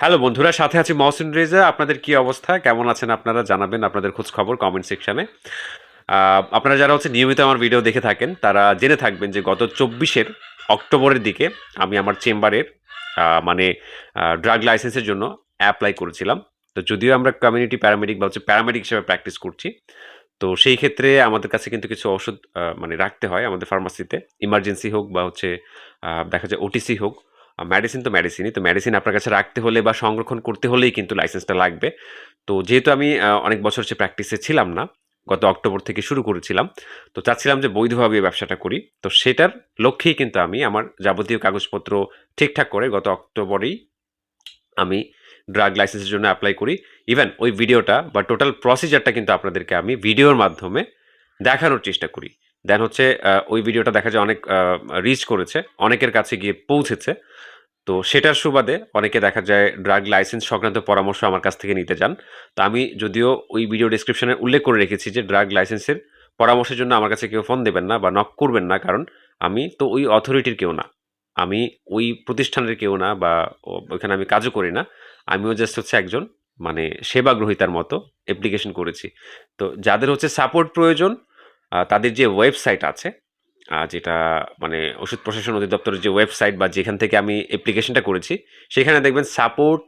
Hello বন্ধুরা, সাথে আছি মহসিন রেজা। আপনাদের কি অবস্থা? কেমন আছেন আপনারা? জানাবেন আপনাদের খোঁজ খবর কমেন্ট সেকশানে আপনারা যারা হচ্ছে নিয়মিত আমার ভিডিও দেখে থাকেন, তারা জেনে থাকবেন যে গত চব্বিশের অক্টোবরের দিকে আমি আমার চেম্বারের মানে ড্রাগ লাইসেন্সের জন্য অ্যাপ্লাই করেছিলাম। তো যদিও আমরা কমিউনিটি প্যারামেডিক বা হচ্ছে প্যারামেডিক হিসেবে প্র্যাকটিস করছি, তো সেই ক্ষেত্রে আমাদের কাছে কিন্তু কিছু ওষুধ মানে রাখতে হয় আমাদের ফার্মাসিতে ইমার্জেন্সি হোক বা হচ্ছে দেখা যায় ওটিসি হোক। মেডিসিন তো মেডিসিনই তো মেডিসিন আপনার কাছে রাখতে হলে বা সংরক্ষণ করতে হলেই কিন্তু লাইসেন্সটা লাগবে। তো যেহেতু আমি অনেক বছর সে প্র্যাকটিসে ছিলাম না, গত অক্টোবর থেকে শুরু করেছিলাম, তো চাচ্ছিলাম যে বৈধভাবে ব্যবসাটা করি। তো সেটার লক্ষ্যেই কিন্তু আমি আমার যাবতীয় কাগজপত্র ঠিকঠাক করে গত অক্টোবরেই আমি ড্রাগ লাইসেন্সের জন্য অ্যাপ্লাই করি। ইভেন ওই ভিডিওটা বা টোটাল প্রসিজারটা কিন্তু আপনাদেরকে আমি ভিডিওর মাধ্যমে দেখানোর চেষ্টা করি। দেন হচ্ছে ওই ভিডিওটা দেখা যায় অনেক রিচ করেছে, অনেকের কাছে গিয়ে পৌঁছেছে। তো সেটার সুবাদে অনেকে দেখা যায় ড্রাগ লাইসেন্স সংক্রান্ত পরামর্শ আমার কাছ থেকে নিতে চান তো আমি যদিও ওই ভিডিও ডিসক্রিপশনে উল্লেখ করে রেখেছি যে ড্রাগ লাইসেন্সের পরামর্শের জন্য আমার কাছে কেউ ফোন দেবেন না বা নক করবেন না, কারণ আমি তো ওই অথরিটির কেউ না। আমি ওই প্রতিষ্ঠানের কেউ না বা ওইখানে আমি কাজও করি না। আমিও জাস্ট হচ্ছে একজন মানে সেবা গ্রহীতার মতো অ্যাপ্লিকেশন করেছি। তো যাদের হচ্ছে সাপোর্ট প্রয়োজন তাদের যে ওয়েবসাইট আছে যেটা মানে ওষুধ প্রশাসন অধিদপ্তরের যে ওয়েবসাইট বা যেখান থেকে আমি অ্যাপ্লিকেশনটা করেছি, সেখানে দেখবেন সাপোর্ট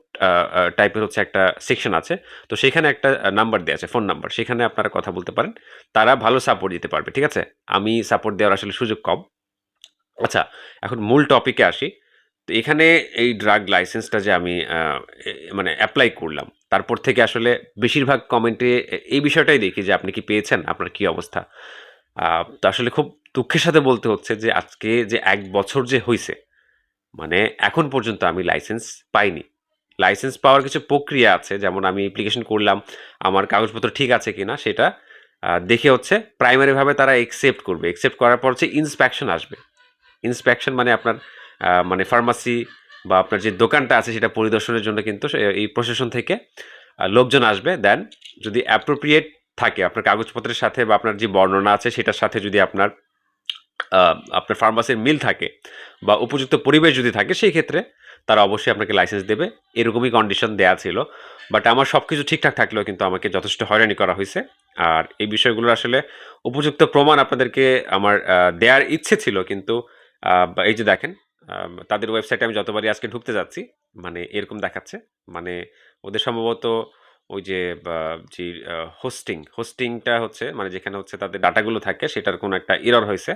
টাইপের হচ্ছে একটা সেকশন আছে। তো সেখানে একটা নাম্বার দেওয়া আছে ফোন নাম্বার সেখানে আপনারা কথা বলতে পারেন। তারা ভালো সাপোর্ট দিতে পারবে, ঠিক আছে? আমি সাপোর্ট দেওয়ার আসলে সুযোগ কম। আচ্ছা এখন মূল টপিকে আসি। তো এখানে এই ড্রাগ লাইসেন্সটা যে আমি মানে অ্যাপ্লাই করলাম তারপর থেকে আসলে বেশিরভাগ কমেন্টে এই বিষয়টাই দেখি যে আপনি কি পেয়েছেন? আপনার কি অবস্থা? তো আসলে খুব দুঃখের সাথে বলতে হচ্ছে যে আজকে যে এক বছর যে হয়েছে মানে এখন পর্যন্ত আমি লাইসেন্স পাইনি। লাইসেন্স পাওয়ার কিছু প্রক্রিয়া আছে, যেমন আমি অ্যাপ্লিকেশন করলাম, আমার কাগজপত্র ঠিক আছে কিনা সেটা দেখে হচ্ছে প্রাইমারিভাবে তারা একসেপ্ট করবে। একসেপ্ট করার পর হচ্ছে ইন্সপেকশন আসবে। ইন্সপেকশন মানে আপনার মানে ফার্মাসি বা আপনার যে দোকানটা আছে সেটা পরিদর্শনের জন্য কিন্তু এই প্রশাসন থেকে লোকজন আসবে, দেন যদি অ্যাপ্রোপ্রিয়েট থাকে আপনার কাগজপত্রের সাথে বা আপনার যে বর্ণনা আছে সেটার সাথে যদি আপনার আপনার ফার্মাসির মিল থাকে বা উপযুক্ত পরিবেশ যদি থাকে সেই ক্ষেত্রে তারা অবশ্যই আপনাকে লাইসেন্স দেবে। এরকমই কন্ডিশন দেয়া ছিল। বাট আমার সব কিছু ঠিকঠাক থাকলেও কিন্তু আমাকে যথেষ্ট হয়রানি করা হয়েছে। আর এই বিষয়গুলো আসলে উপযুক্ত প্রমাণ আপনাদেরকে আমার দেওয়ার ইচ্ছে ছিল কিন্তু এই যে দেখেন তাদের ওয়েবসাইটে আমি যতবারই আজকে ঢুকতে যাচ্ছি মানে এরকম দেখাচ্ছে মানে ওদের সম্ভবত ওই যে যে হোস্টিং হোস্টিংটা হচ্ছে মানে যেখানে হচ্ছে তাদের ডাটাগুলো থাকে, সেটার কোনো একটা এরর হয়েছে,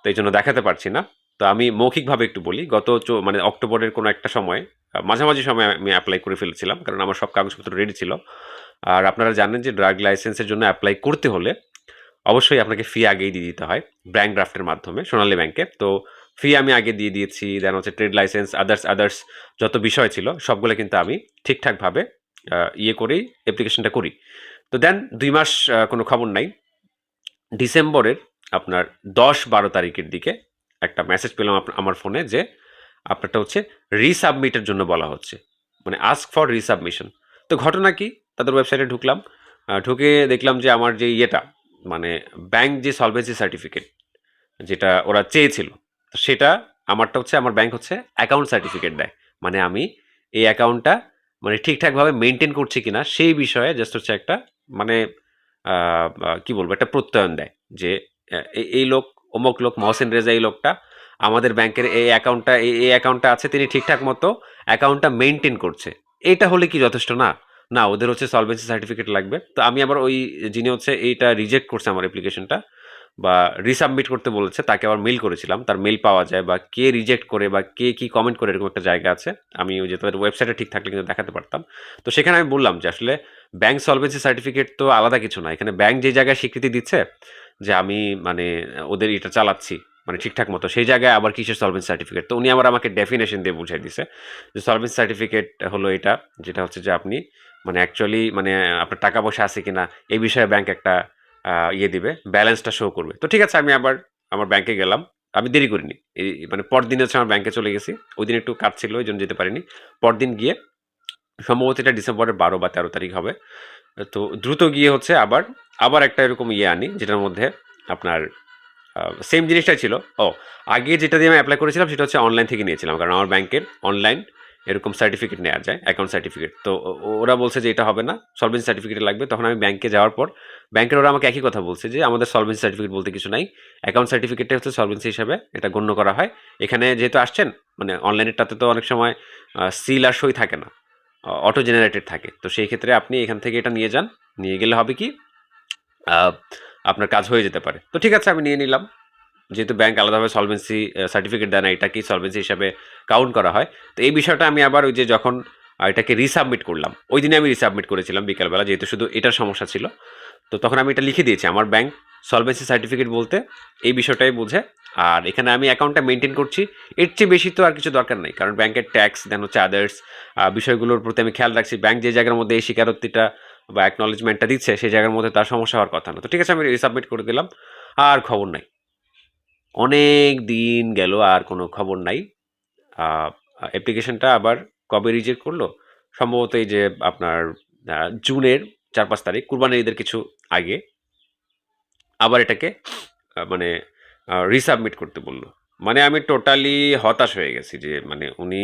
তো এই জন্য দেখাতে পারছি না। তো আমি মৌখিকভাবে একটু বলি, গত মানে অক্টোবরের কোনো একটা সময় মাঝামাঝি সময় আমি অ্যাপ্লাই করে ফেলেছিলাম, কারণ আমার সব কাগজপত্র রেডি ছিল। আর আপনারা জানেন যে ড্রাগ লাইসেন্সের জন্য অ্যাপ্লাই করতে হলে অবশ্যই আপনাকে ফি আগেই দিয়ে দিতে হয় ব্যাঙ্ক ড্রাফটের মাধ্যমে, সোনালী ব্যাংকে। তো ফি আমি আগে দিয়ে দিয়েছি দেন হচ্ছে ট্রেড লাইসেন্স আদার্স আদার্স যত বিষয় ছিল, সবগুলো কিন্তু আমি ঠিকঠাকভাবে ইয়ে করেই অ্যাপ্লিকেশনটা করি। তো দেন দুই মাস কোনো খবর নাই। ডিসেম্বরের আপনার দশ বারো তারিখের দিকে একটা মেসেজ পেলাম আমার ফোনে যে আপনারটা হচ্ছে রিসাবমিটের জন্য বলা হচ্ছে। মানে আস্ক ফর রিসাবমিশন তো ঘটনা কি? তাদের ওয়েবসাইটে ঢুকলাম। ঢুকে দেখলাম যে আমার যে ইয়েটা মানে ব্যাংক যে সলভেন্সি সার্টিফিকেট যেটা ওরা চেয়েছিল তো সেটা আমারটা হচ্ছে, আমার ব্যাংক হচ্ছে অ্যাকাউন্ট সার্টিফিকেট দেয়। মানে আমি এই অ্যাকাউন্টটা মানে ঠিকঠাকভাবে মেনটেন করছি কিনা সেই বিষয়ে জাস্ট হচ্ছে একটা মানে কি বলব, একটা প্রত্যয়ন দেয় যে এই- লোক, অমুক লোক, মহসেন রেজা এই লোকটা, আমাদের ব্যাংকের এই অ্যাকাউন্টটা এই এই অ্যাকাউন্টটা আছে, তিনি ঠিকঠাক মতো অ্যাকাউন্টটা মেনটেন করছে। এটা হলে কি যথেষ্ট না? না, ওদের হচ্ছে সলভেন্সি সার্টিফিকেট লাগবে। তো আমি আবার ওই যিনি হচ্ছে এইটা রিজেক্ট করছে আমার অ্যাপ্লিকেশনটা বা রিসাবমিট করতে বলেছে, তাকে আবার মেল করেছিলাম। তার মেল পাওয়া যায় বা কে রিজেক্ট করে বা কে কি কমেন্ট করে এরকম একটা জায়গা আছে। আমি ওই যে তাদের ওয়েবসাইটে ঠিক থাকলে কিন্তু দেখাতে পারতাম। তো সেখানে আমি বললাম যে আসলে ব্যাংক সলভেন্সি সার্টিফিকেট তো আলাদা কিছু না। এখানে ব্যাংক যে জায়গায় স্বীকৃতি দিচ্ছে যে আমি মানে ওদের এটা চালাচ্ছি মানে ঠিকঠাক মতো, সেই জায়গায় আবার কিসের সলভেন্স সার্টিফিকেট তো উনি আবার আমাকে ডেফিনেশন দিয়ে বুঝাই দিছে যে সলভেন্স সার্টিফিকেট হলো এটা, যেটা হচ্ছে যে আপনি মানে অ্যাকচুয়ালি মানে আপনার টাকা পয়সা আছে কিনা, এই বিষয়ে ব্যাংক একটা ইয়ে দিবে ব্যালেন্সটা শো করবে। তো ঠিক আছে, আমি আবার আমার ব্যাংকে গেলাম। আমি দেরি করিনি। এই মানে পরদিন হচ্ছে আমার ব্যাংকে চলে গেছি। ওই দিন একটু কাজ ছিল, ওই জন্য যেতে পারিনি। পরদিন গিয়ে সম্ভবত এটা ডিসেম্বরের বারো বা তেরো তারিখ হবে। তো দ্রুত গিয়ে হচ্ছে আবার আবার একটা এরকম ইয়ে আনি, যেটার মধ্যে আপনার সেম জিনিসটাই ছিল। ও, আগে যেটা দিয়ে আমি অ্যাপ্লাই করেছিলাম, সেটা হচ্ছে অনলাইন থেকে নিয়েছিলাম। কারণ আমার ব্যাংকের অনলাইন এরকম সার্টিফিকেট নেওয়া যায় অ্যাকাউন্ট সার্টিফিকেট তো ওরা বলছে যে এটা হবে না সলভেন্সি সার্টিফিকেট লাগবে। তখন আমি ব্যাংকে যাওয়ার পর ব্যাংকের ওরা আমাকে একই কথা বলছে যে আমাদের সলভেন্সি সার্টিফিকেট বলতে কিছু নাই। অ্যাকাউন্ট সার্টিফিকেটটা হচ্ছে সলভেন্সি হিসাবে এটা গণ্য করা হয়। এখানে যেহেতু আসছেন মানে অনলাইনেরটাতে তো অনেক সময় সিল আর সই থাকে না অটো জেনারেটেড থাকে। তো সেই ক্ষেত্রে আপনি এখান থেকে এটা নিয়ে যান। নিয়ে গেলে হবে কি আপনার কাজ হয়ে যেতে পারে। তো ঠিক আছে, আমি নিয়ে নিলাম। যেহেতু ব্যাংক আলাদাভাবে সলভেন্সি সার্টিফিকেট দেয় না, এটাকেই সলভেন্সি হিসাবে কাউন্ট করা হয়। তো এই বিষয়টা আমি আবার ওই যে যখন এটাকে রিসাবমিট করলাম, ওই দিনে আমি রিসাবমিট করেছিলাম বিকালবেলা, যেহেতু শুধু এটার সমস্যা ছিল। তো তখন আমি এটা লিখে দিয়েছি, আমার ব্যাংক সলভেন্সি সার্টিফিকেট বলতে এই বিষয়টাই বোঝে। আর এখানে আমি অ্যাকাউন্টটা মেনটেন করছি, এর চেয়ে বেশি তো আর কিছু দরকার নেই, কারণ ব্যাংকের ট্যাক্স দেন হচ্ছে আদার্স বিষয়গুলোর প্রতি আমি খেয়াল রাখছি। ব্যাংক যে জায়গার মধ্যে এই স্বীকারোক্তিটা বা অ্যাকনলেজমেন্টটা দিচ্ছে, সেই জায়গার মধ্যে তার সমস্যা হওয়ার কথা না। তো ঠিক আছে, আমি রিসাবমিট করে দিলাম, আর খবর নাই। অনেক দিন গেল, আর কোনো খবর নাই। অ্যাপ্লিকেশনটা আবার কবে রিজেক্ট করল? সম্ভবত এই যে আপনার জুনের চার পাঁচ তারিখ, কুরবানির ঈদের কিছু আগে। আবার এটাকে মানে রিসাবমিট করতে বলল। মানে আমি টোটালি হতাশ হয়ে গেছি যে মানে উনি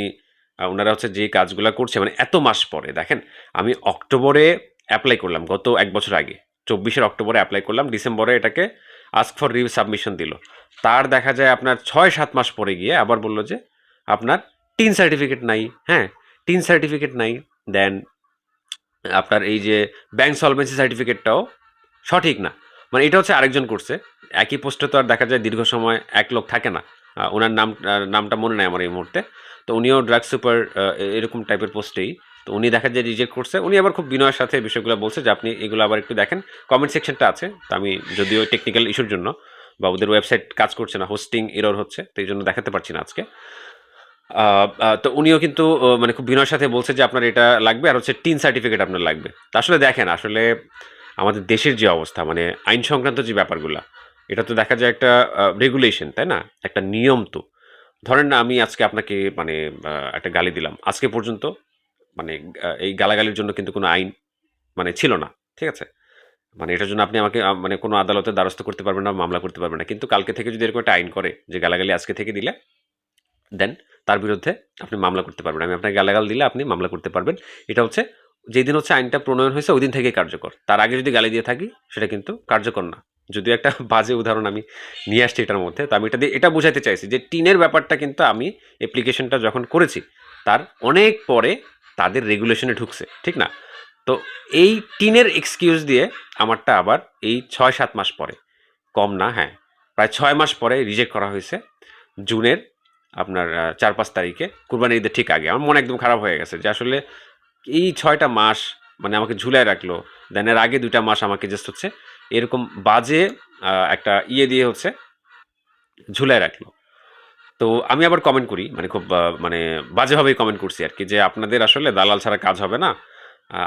ওনারা হচ্ছে যে কাজগুলো করছে মানে এত মাস পরে, দেখেন। আমি অক্টোবরে অ্যাপ্লাই করলাম, গত এক বছর আগে। চব্বিশের অক্টোবরে অ্যাপ্লাই করলাম, ডিসেম্বরে এটাকে আস্ক ফর রিভ সাবমিশন দিল। তার দেখা যায় আপনার ছয়, সাত মাস পরে গিয়ে আবার বলল যে, আপনার টিন সার্টিফিকেট নাই। হ্যাঁ টিন সার্টিফিকেট নাই। দেন আপনার এই যে ব্যাংক সলভেন্সি সার্টিফিকেটটাও সঠিক না। মানে এটা হচ্ছে আরেকজন করছে। একই পোস্টে তো আর দেখা যায় দীর্ঘ সময় এক লোক থাকে না। ওনার নাম নামটা মনে নাই আমার এই মুহূর্তে। তো উনিও ড্রাগ সুপার এরকম টাইপের পোস্টেই তো উনি দেখা যায় রিজেক্ট করছে। উনি আবার খুব বিনয়ের সাথে বিষয়গুলো বলছে যে, আপনি এগুলো আবার একটু দেখেন। কমেন্ট সেকশনটা আছে, তো আমি যদিও টেকনিক্যাল ইস্যুর জন্য বা ওদের ওয়েবসাইট কাজ করছে না হোস্টিং এরর হচ্ছে, তো এই জন্য দেখাতে পারছি না আজকে। তো উনিও কিন্তু মানে খুব বিনয়ের সাথে বলছে যে, আপনার এটা লাগবে আর হচ্ছে টিন সার্টিফিকেট আপনার লাগবে। তা আসলে দেখেন, আসলে আমাদের দেশের যে অবস্থা মানে আইন সংক্রান্ত যে ব্যাপারগুলো, এটা তো দেখা যায় একটা রেগুলেশন তাই না? একটা নিয়ম তো। ধরেন না আমি আজকে আপনাকে মানে একটা গালি দিলাম। আজকে পর্যন্ত মানে এই গালাগালির জন্য কিন্তু কোনো আইন মানে ছিল না, ঠিক আছে? মানে এটার জন্য আপনি আমাকে মানে কোনো আদালতে দ্বারস্থ করতে পারবেন না, মামলা করতে পারবেন না। কিন্তু কালকে থেকে যদি এরকম একটা আইন করে যে গালাগালি আজকে থেকে দিলে, দেন তার বিরুদ্ধে আপনি মামলা করতে পারবেন। আমি আপনাকে গালাগাল দিলে আপনি মামলা করতে পারবেন। এটা হচ্ছে যেই দিন হচ্ছে আইনটা প্রণয়ন হয়েছে ওই দিন থেকেই কার্যকর। তার আগে যদি গালি দিয়ে থাকি, সেটা কিন্তু কার্যকর না। যদিও একটা বাজে উদাহরণ আমি নিয়ে আসছি এটার মধ্যে, তো আমি এটা দিয়ে, এটা বোঝাতে চাইছি যে টিনের ব্যাপারটা কিন্তু আমি অ্যাপ্লিকেশনটা যখন করেছি, তার অনেক পরে তাদের রেগুলেশনে ঢুকছে, ঠিক না? তো এই টিনের এক্সকিউজ দিয়ে আমারটা আবার এই ছয় সাত মাস পরে, কম না হ্যাঁ প্রায় ছয় মাস পরে রিজেক্ট করা হয়েছে। জুনের আপনার চার পাঁচ তারিখে, কুরবানির ঈদের ঠিক আগে। আমার মন একদম খারাপ হয়ে গেছে যে আসলে এই ছয়টা মাস মানে আমাকে ঝুলায় রাখল দেন এর আগে দুইটা মাস আমাকে জাস্ট হচ্ছে এরকম বাজে একটা ইয়ে দিয়ে হচ্ছে ঝুলায় রাখল। তো আমি আবার কমেন্ট করি মানে খুব মানে বাজেভাবেই কমেন্ট করছি আর কি, যে আপনাদের আসলে দালাল ছাড়া কাজ হবে না।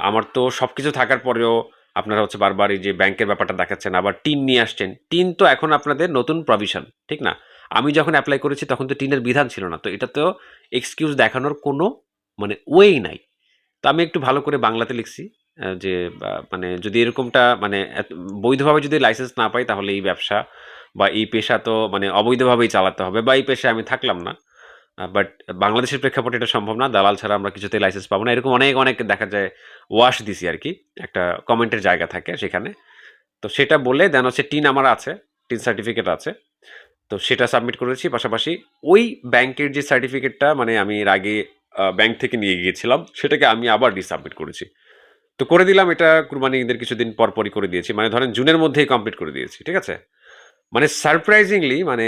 আমার তো সব কিছু থাকার পরেও আপনারা হচ্ছে বারবার এই যে ব্যাংকের ব্যাপারটা দেখাচ্ছেন, আবার টিন নিয়ে আসছেন। টিন তো এখন আপনাদের নতুন প্রভিশন ঠিক না? আমি যখন অ্যাপ্লাই করেছি তখন তো টিনের বিধান ছিল না, তো এটা তো এক্সকিউজ দেখানোর কোনো মানে ওয়েই নাই। তো আমি একটু ভালো করে বাংলাতে লিখছি যে মানে যদি এরকমটা মানে বৈধভাবে যদি লাইসেন্স না পাই তাহলে এই ব্যবসা বা এই পেশা তো মানে অবৈধভাবেই চালাতে হবে বা এই পেশায় আমি থাকলাম না। বাট বাংলাদেশের প্রেক্ষাপটে এটা সম্ভব না। দালাল ছাড়া আমরা কিছুতেই লাইসেন্স পাবো না। এরকম অনেক অনেক দেখা যায় ওয়াশ দিছি আর কি। একটা কমেন্টের জায়গা থাকে সেখানে। তো সেটা বলে দেন হচ্ছে টিন আমার আছে, টিন সার্টিফিকেট আছে। তো সেটা সাবমিট করেছি। পাশাপাশি ওই ব্যাংকের যে সার্টিফিকেটটা মানে আমি এর আগে ব্যাংক থেকে নিয়ে গিয়েছিলাম, সেটাকে আমি আবার রিসাবমিট করেছি। তো করে দিলাম এটা। কুরবানি ঈদের কিছুদিন পর পরই করে দিয়েছি। মানে ধরেন জুনের মধ্যেই কমপ্লিট করে দিয়েছি। ঠিক আছে? মানে সারপ্রাইজিংলি মানে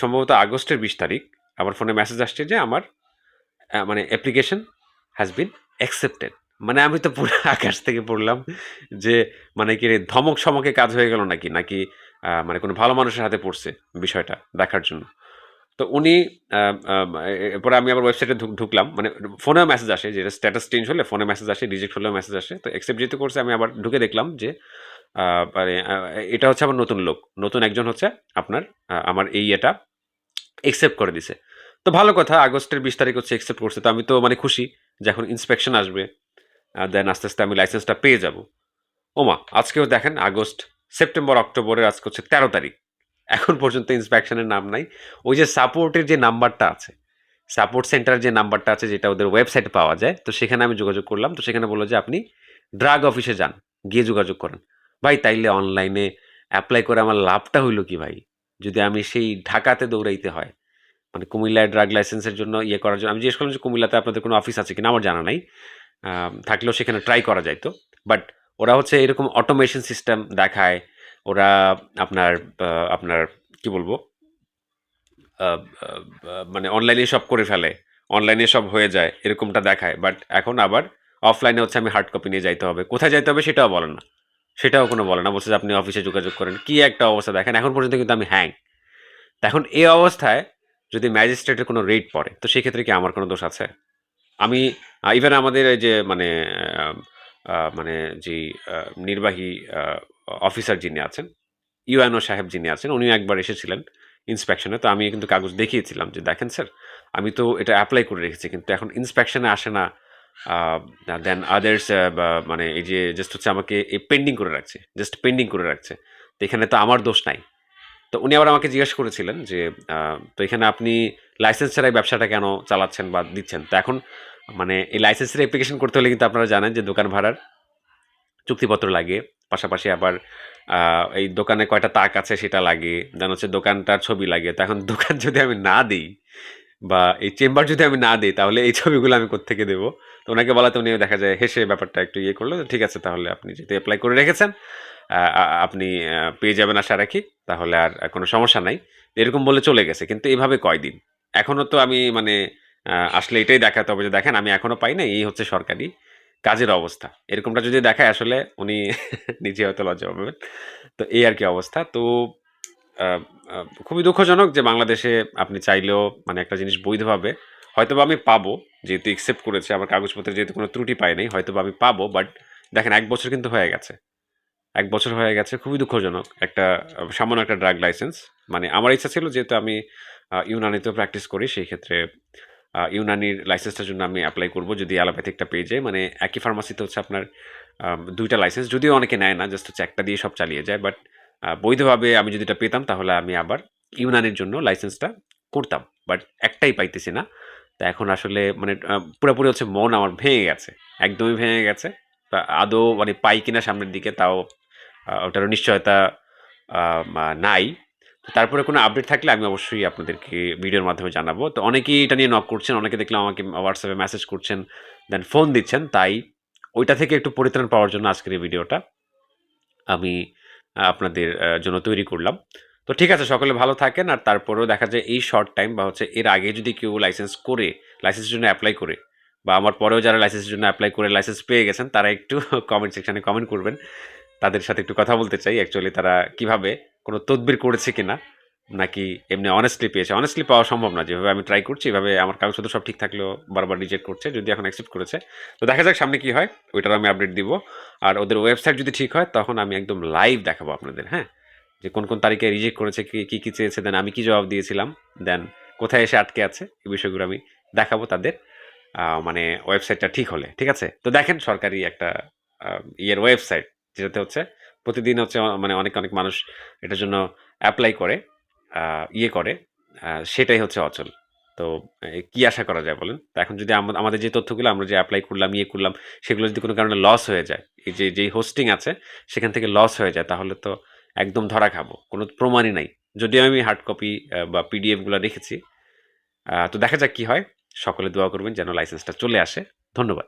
সম্ভবত আগস্টের বিশ তারিখ, আমার ফোনে মেসেজ আসছে যে আমার মানে অ্যাপ্লিকেশন হ্যাজ বিন অ্যাকসেপ্টেড মানে আমি তো পুরো আকাশ থেকে পড়লাম যে মানে কি ধমক সমকে কাজ হয়ে গেল নাকি? নাকি মানে কোনো ভালো মানুষের হাতে পড়ছে বিষয়টা দেখার জন্য। তো উনি এরপরে আমি আবার ওয়েবসাইটে ঢুকলাম মানে ফোনেও মেসেজ আসে যে স্ট্যাটাস চেঞ্জ হলে ফোনে মেসেজ আসে রিজেক্ট হলেও মেসেজ আসে। তো অ্যাকসেপ্ট যেহেতু করছে, আমি আবার ঢুকে দেখলাম যে মানে এটা হচ্ছে আমার নতুন লোক নতুন একজন হচ্ছে আপনার আমার এই এটা অ্যাকসেপ্ট করে দিছে। তো ভালো কথা, আগস্টের বিশ তারিখ হচ্ছে অ্যাকসেপ্ট করছে। তো আমি তো মানে খুশি যে এখন ইন্সপেকশন আসবে দেন আস্তে আস্তে আমি লাইসেন্সটা পেয়ে যাব। ওমা, আজকেও দেখেন আগস্ট, সেপ্টেম্বর, অক্টোবরের আজকে হচ্ছে তেরো তারিখ। এখন পর্যন্ত ইন্সপেকশনের নাম নাই। ওই যে সাপোর্টের যে নাম্বারটা আছে সাপোর্ট সেন্টার যে নাম্বারটা আছে, যেটা ওদের ওয়েবসাইটে পাওয়া যায়, তো সেখানে আমি যোগাযোগ করলাম। তো সেখানে বলল যে, আপনি ড্রাগ অফিসে যান, গিয়ে যোগাযোগ করেন। ভাই, তাইলে অনলাইনে অ্যাপ্লাই করে আমার লাভটা হইল কি ভাই? যদি আমি সেই ঢাকাতে দৌড়াইতে হয় মানে কুমিল্লায় ড্রাগ লাইসেন্সের জন্য ইয়ে করার জন্য, আমি জিজ্ঞেস করলাম যে কুমিল্লাতে আপনাদের কোনো অফিস আছে কিনা? আমার জানা নাই। থাকলেও সেখানে ট্রাই করা যাইতো বাট ওরা হচ্ছে এরকম অটোমেশন সিস্টেম দেখায়। ওরা আপনার আপনার কি বলব? মানে অনলাইনে সব করে ফেলে। অনলাইনে সব হয়ে যায়, এরকমটা দেখায়। বাট এখন আবার অফলাইনে হচ্ছে আমি হার্ড কপি নিয়ে যাইতে হবে। কোথায় যাইতে হবে সেটাও বলেন না। সেটাও কোনো বলে না, বলছে যে আপনি অফিসে যোগাযোগ করেন। কি একটা অবস্থা দেখেন, এখন পর্যন্ত কিন্তু আমি হ্যাং এখন এই অবস্থায় যদি ম্যাজিস্ট্রেটের কোনো রেট পড়ে, তো সেক্ষেত্রে কি আমার কোনো দোষ আছে? আমি ইভেন আমাদের এই যে মানে মানে যে নির্বাহী অফিসার যিনি আছেন ইউএনও সাহেব যিনি আছেন, উনিও একবার এসেছিলেন ইন্সপেকশনে তো আমি কিন্তু কাগজ দেখিয়েছিলাম যে, দেখেন স্যার আমি তো এটা অ্যাপ্লাই করে রেখেছি, কিন্তু এখন ইন্সপেকশনে আসে না দেন আদার্স মানে এই যে জাস্ট হচ্ছে আমাকে এই পেন্ডিং করে রাখছে জাস্ট পেন্ডিং করে রাখছে। তো এখানে তো আমার দোষ নাই। তো উনি আবার আমাকে জিজ্ঞেস করেছিলেন যে তো এখানে আপনি লাইসেন্স ছাড়াই ব্যবসাটা কেন চালাচ্ছেন বা দিচ্ছেন? তো এখন মানে এই লাইসেন্সের অ্যাপ্লিকেশন করতে হলে কিন্তু আপনারা জানেন যে দোকান ভাড়ার চুক্তিপত্র লাগে। পাশাপাশি আবার এই দোকানে কয়টা তাক আছে সেটা লাগে। দেন হচ্ছে দোকানটার ছবি লাগে। তো এখন দোকান যদি আমি না দিই বা এই চেম্বার যদি আমি না দিই, তাহলে এই ছবিগুলো আমি কোত্থেকে দেবো? তো ওনাকে বলাতে উনি দেখা যায় হেসে ব্যাপারটা একটু ইয়ে করল, ঠিক আছে, তাহলে আপনি যদি অ্যাপ্লাই করে রেখেছেন আপনি পেয়ে যাবেন আশা রাখি, তাহলে আর কোনো সমস্যা নাই। এরকম বলে চলে গেছে, কিন্তু এভাবে কয়দিন? এখনও তো আমি মানে আসলে এটাই দেখাতে হবে যে দেখেন, আমি এখনও পাই না এই হচ্ছে সরকারি কাজের অবস্থা। এরকমটা যদি দেখায়, আসলে উনি নিজে হয়তো লজ্জা পাবেন। তো এই আর কি অবস্থা। তো খুবই দুঃখজনক যে বাংলাদেশে আপনি চাইলেও মানে একটা জিনিস বৈধভাবে হয়তো বা আমি পাবো, যেহেতু একসেপ্ট করেছে, আমার কাগজপত্রে যেহেতু কোনো ত্রুটি পাই নাই হয়তো বা আমি পাবো বাট দেখেন, এক বছর কিন্তু হয়ে গেছে। এক বছর হয়ে গেছে, খুবই দুঃখজনক একটা সামান্য একটা ড্রাগ লাইসেন্স মানে আমার ইচ্ছা ছিল যেহেতু আমি ইউনানিতেও প্র্যাকটিস করি, সেই ক্ষেত্রে ইউনানির লাইসেন্সটার জন্য আমি অ্যাপ্লাই করব, যদি অ্যালোপ্যাথিকটা পেয়ে যাই মানে একই ফার্মাসিতে হচ্ছে আপনার দুইটা লাইসেন্স যদিও অনেকে নেয় না জাস্ট হচ্ছে একটা দিয়ে সব চালিয়ে যায় বাট বৈধভাবে আমি যদি এটা পেতাম, তাহলে আমি আবার ইউনানির জন্য লাইসেন্সটা করতাম। বাট একটাই পাইতেছি না। তা এখন আসলে মানে পুরোপুরি হচ্ছে মন আমার ভেঙে গেছে। একদমই ভেঙে গেছে। তা আদৌ মানে পাই কিনা সামনের দিকে, তাও ওটারও নিশ্চয়তা নাই। তারপরে কোনো আপডেট থাকলে আমি অবশ্যই আপনাদেরকে ভিডিওর মাধ্যমে জানাব। তো অনেকেই এটা নিয়ে নক করছেন, অনেকে দেখলাম আমাকে হোয়াটসঅ্যাপে মেসেজ করছেন দেন ফোন দিচ্ছেন। তাই ওইটা থেকে একটু পরিত্রাণ পাওয়ার জন্য আজকের এই ভিডিওটা আমি আপনাদের জন্য তৈরি করলাম। তো ঠিক আছে, সকলে ভালো থাকেন। আর তারপরেও দেখা যায় এই শর্ট টাইম বা হচ্ছে এর আগে যদি কেউ লাইসেন্স করে লাইসেন্সের জন্য অ্যাপ্লাই করে, বা আমার পরেও যারা লাইসেন্সের জন্য অ্যাপ্লাই করে লাইসেন্স পেয়ে গেছেন, তারা একটু কমেন্ট সেকশানে কমেন্ট করবেন। তাদের সাথে একটু কথা বলতে চাই। অ্যাকচুয়ালি তারা কীভাবে কোনো তদবির করেছে কিনা। নাকি এমনি অনেস্টলি পেয়েছে? অনেস্টলি পাওয়া সম্ভব না। যেভাবে আমি ট্রাই করছি, এভাবে আমার কাগজপত্র সব ঠিক থাকলেও বারবার রিজেক্ট করছে, যদি এখন অ্যাকসেপ্ট করেছে। তো দেখা যাক সামনে কি হয় ওইটার আমি আপডেট দিব। আর ওদের ওয়েবসাইট যদি ঠিক হয়, তখন আমি একদম লাইভ দেখাবো আপনাদের হ্যাঁ? যে কোন কোন তারিখে রিজেক্ট করেছে, কি, কী কী চেয়েছে দেন আমি কি জবাব দিয়েছিলাম দেন কোথায় এসে আটকে আছে, এই বিষয়গুলো আমি দেখাবো তাদের মানে ওয়েবসাইটটা ঠিক হলে, ঠিক আছে? তো দেখেন সরকারি একটা ইয়ের ওয়েবসাইট যেটাতে হচ্ছে, প্রতিদিন হচ্ছে মানে অনেক অনেক মানুষ এটার জন্য অ্যাপ্লাই করে। ইয়ে করে। সেটাই হচ্ছে অচল। তো কি আশা করা যায় বলেন? তো এখন যদি আম- আমাদের যে তথ্যগুলো আমরা যে অ্যাপ্লাই করলাম ইয়ে করলাম, সেগুলো যদি কোনো কারণে লস হয়ে যায়, এই যে, যেই হোস্টিং আছে, সেখান থেকে লস হয়ে যায়, তাহলে তো একদম ধরা খাব। কোনো প্রমাণই নাই। যদিও আমি হার্ড কপি বা পিডিএফগুলো রেখেছি তো দেখা যাক কি হয়। সকলে দোয়া করবেন যেন লাইসেন্সটা চলে আসে। ধন্যবাদ।